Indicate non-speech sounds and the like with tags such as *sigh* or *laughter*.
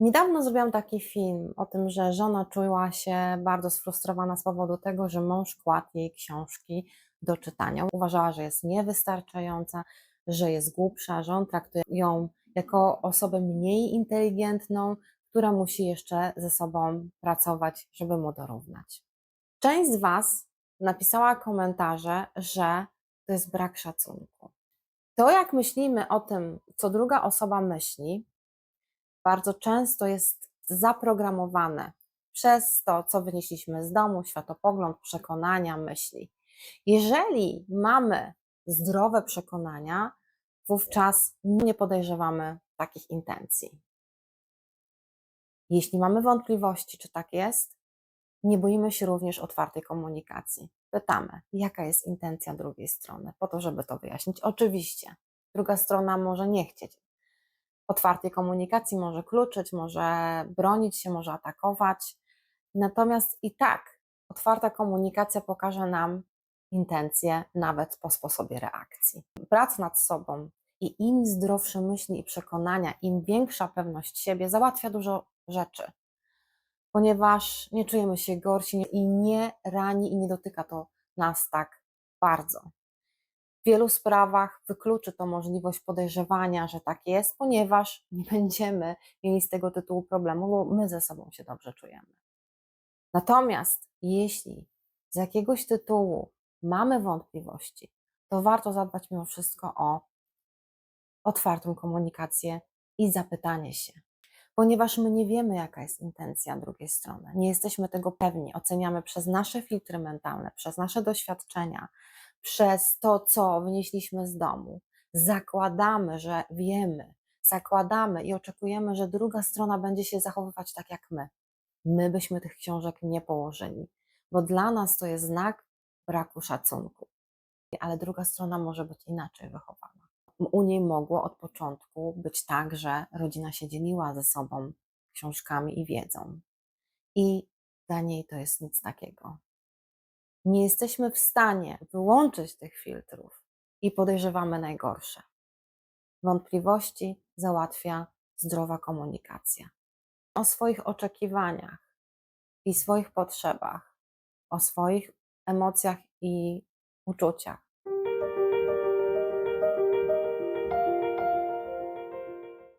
Niedawno zrobiłam taki film o tym, że żona czuła się bardzo sfrustrowana z powodu tego, że mąż kładł jej książki do czytania. Uważała, że jest niewystarczająca, że jest głupsza, że on traktuje ją jako osobę mniej inteligentną, która musi jeszcze ze sobą pracować, żeby mu dorównać. Część z Was napisała komentarze, że to jest brak szacunku. To, jak myślimy o tym, co druga osoba myśli, bardzo często jest zaprogramowane przez to, co wynieśliśmy z domu, światopogląd, przekonania, myśli. Jeżeli mamy zdrowe przekonania, wówczas nie podejrzewamy takich intencji. Jeśli mamy wątpliwości, czy tak jest, nie boimy się również otwartej komunikacji. Pytamy, jaka jest intencja drugiej strony, po to, żeby to wyjaśnić. Oczywiście, druga strona może nie chcieć otwartej komunikacji, może kluczyć, może bronić się, może atakować. Natomiast i tak otwarta komunikacja pokaże nam intencje nawet po sposobie reakcji. Praca nad sobą i im zdrowsze myśli i przekonania, im większa pewność siebie, załatwia dużo rzeczy, ponieważ nie czujemy się gorsi i nie rani i nie dotyka to nas tak bardzo. W wielu sprawach wykluczy to możliwość podejrzewania, że tak jest, ponieważ *laughs* nie będziemy mieli z tego tytułu problemu, bo my ze sobą się dobrze czujemy. Natomiast jeśli z jakiegoś tytułu mamy wątpliwości, to warto zadbać mimo wszystko o otwartą komunikację i zapytanie się, ponieważ my nie wiemy, jaka jest intencja drugiej strony. Nie jesteśmy tego pewni. Oceniamy przez nasze filtry mentalne, przez nasze doświadczenia, przez to, co wynieśliśmy z domu. Zakładamy, że wiemy, zakładamy i oczekujemy, że druga strona będzie się zachowywać tak jak my. My byśmy tych książek nie położyli, bo dla nas to jest znak braku szacunku. Ale druga strona może być inaczej wychowana. U niej mogło od początku być tak, że rodzina się dzieliła ze sobą książkami i wiedzą. I dla niej to jest nic takiego nie jesteśmy w stanie wyłączyć tych filtrów i podejrzewamy najgorsze. Wątpliwości załatwia zdrowa komunikacja. O swoich oczekiwaniach i swoich potrzebach, o swoich emocjach i uczuciach